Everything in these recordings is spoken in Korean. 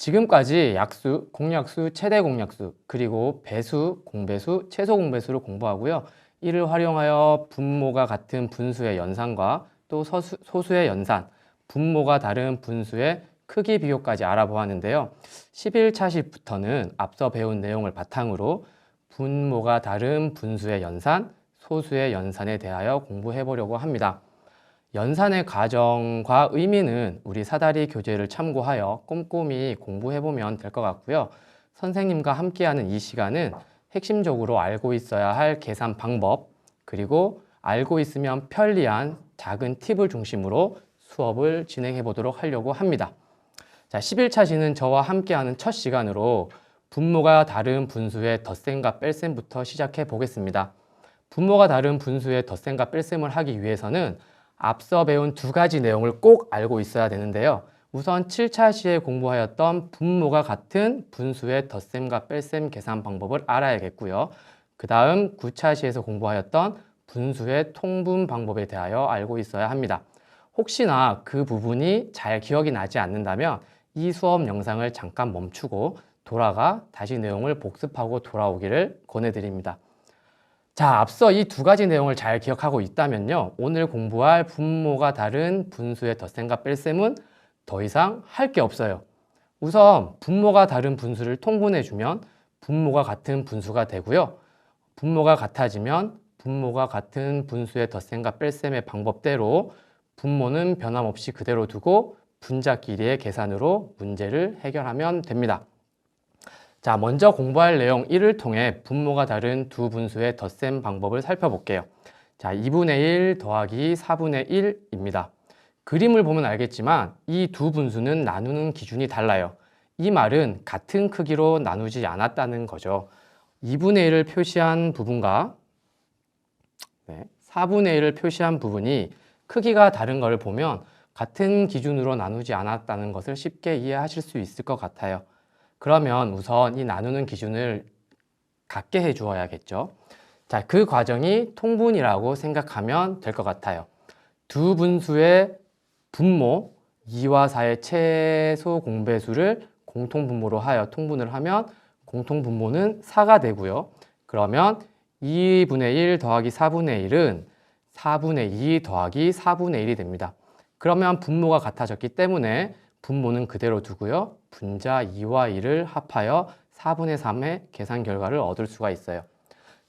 지금까지 약수, 공약수, 최대 공약수, 그리고 배수, 공배수, 최소 공배수를 공부하고요. 이를 활용하여 분모가 같은 분수의 연산과 또 서수, 소수의 연산, 분모가 다른 분수의 크기 비교까지 알아보았는데요. 11차 시부터는 앞서 배운 내용을 바탕으로 분모가 다른 분수의 연산, 소수의 연산에 대하여 공부해 보려고 합니다. 연산의 과정과 의미는 우리 사다리 교재를 참고하여 꼼꼼히 공부해 보면 될 것 같고요. 선생님과 함께하는 이 시간은 핵심적으로 알고 있어야 할 계산 방법, 그리고 알고 있으면 편리한 작은 팁을 중심으로 수업을 진행해 보도록 하려고 합니다. 자, 11차 시는 저와 함께하는 첫 시간으로 분모가 다른 분수의 덧셈과 뺄셈부터 시작해 보겠습니다. 분모가 다른 분수의 덧셈과 뺄셈을 하기 위해서는 앞서 배운 두 가지 내용을 꼭 알고 있어야 되는데요. 우선 7차 시에 공부하였던 분모가 같은 분수의 덧셈과 뺄셈 계산 방법을 알아야겠고요. 그 다음 9차 시에서 공부하였던 분수의 통분 방법에 대하여 알고 있어야 합니다. 혹시나 그 부분이 잘 기억이 나지 않는다면 이 수업 영상을 잠깐 멈추고 돌아가 다시 내용을 복습하고 돌아오기를 권해드립니다. 자, 앞서 이 두 가지 내용을 잘 기억하고 있다면요. 오늘 공부할 분모가 다른 분수의 덧셈과 뺄셈은 더 이상 할 게 없어요. 우선 분모가 다른 분수를 통분해 주면 분모가 같은 분수가 되고요. 분모가 같아지면 분모가 같은 분수의 덧셈과 뺄셈의 방법대로 분모는 변함없이 그대로 두고 분자끼리의 계산으로 문제를 해결하면 됩니다. 자, 먼저 공부할 내용 1을 통해 분모가 다른 두 분수의 덧셈 방법을 살펴볼게요. 자, 2분의 1 더하기 4분의 1입니다. 그림을 보면 알겠지만 이 두 분수는 나누는 기준이 달라요. 이 말은 같은 크기로 나누지 않았다는 거죠. 2분의 1을 표시한 부분과 네, 4분의 1을 표시한 부분이 크기가 다른 걸 보면 같은 기준으로 나누지 않았다는 것을 쉽게 이해하실 수 있을 것 같아요. 그러면 우선 이 나누는 기준을 갖게 해 주어야겠죠. 자, 그 과정이 통분이라고 생각하면 될 것 같아요. 두 분수의 분모 2와 4의 최소 공배수를 공통분모로 하여 통분을 하면 공통분모는 4가 되고요. 그러면 2분의 1 더하기 4분의 1은 4분의 2 더하기 4분의 1이 됩니다. 그러면 분모가 같아졌기 때문에 분모는 그대로 두고요. 분자 2와 2를 합하여 4분의 3의 계산 결과를 얻을 수가 있어요.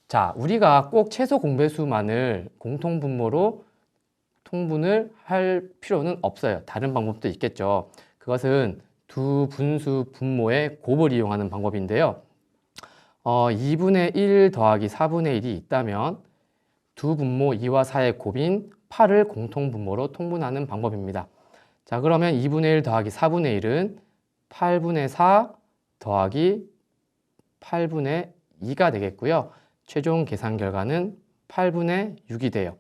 자, 우리가 꼭 최소 공배수만을 공통분모로 통분을 할 필요는 없어요. 다른 방법도 있겠죠. 그것은 두 분수 분모의 곱을 이용하는 방법인데요. 어, 2분의 1 더하기 4분의 1이 있다면 두 분모 2와 4의 곱인 8을 공통분모로 통분하는 방법입니다. 자, 그러면 2분의 1 더하기 4분의 1은 8분의 4 더하기 8분의 2가 되겠고요. 최종 계산 결과는 8분의 6이 돼요.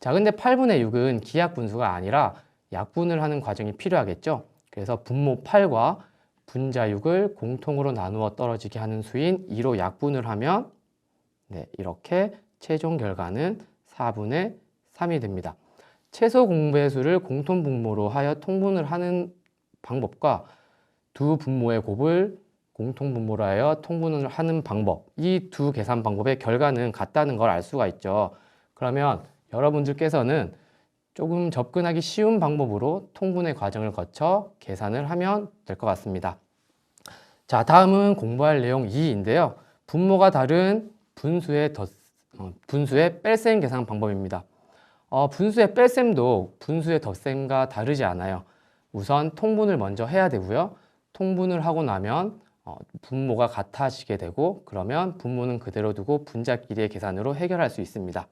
자, 근데 8분의 6은 기약 분수가 아니라 약분을 하는 과정이 필요하겠죠. 그래서 분모 8과 분자 6을 공통으로 나누어 떨어지게 하는 수인 2로 약분을 하면 네, 이렇게 최종 결과는 4분의 3이 됩니다. 최소 공배수를 공통 분모로 하여 통분을 하는 방법과 두 분모의 곱을 공통 분모로 하여 통분을 하는 방법 이 두 계산 방법의 결과는 같다는 걸 알 수가 있죠. 그러면 여러분들께서는 조금 접근하기 쉬운 방법으로 통분의 과정을 거쳐 계산을 하면 될 것 같습니다. 자, 다음은 공부할 내용 2인데요. 분모가 다른 분수의 덧, 어, 분수의 뺄셈 계산 방법입니다. 어, 분수의 뺄셈도 분수의 덧셈과 다르지 않아요. 우선 통분을 먼저 해야 되고요. 통분을 하고 나면 어, 분모가 같아지게 되고 그러면 분모는 그대로 두고 분자끼리의 계산으로 해결할 수 있습니다.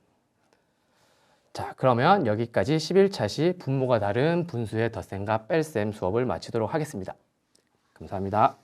자, 그러면 여기까지 11차시 분모가 다른 분수의 덧셈과 뺄셈 수업을 마치도록 하겠습니다. 감사합니다.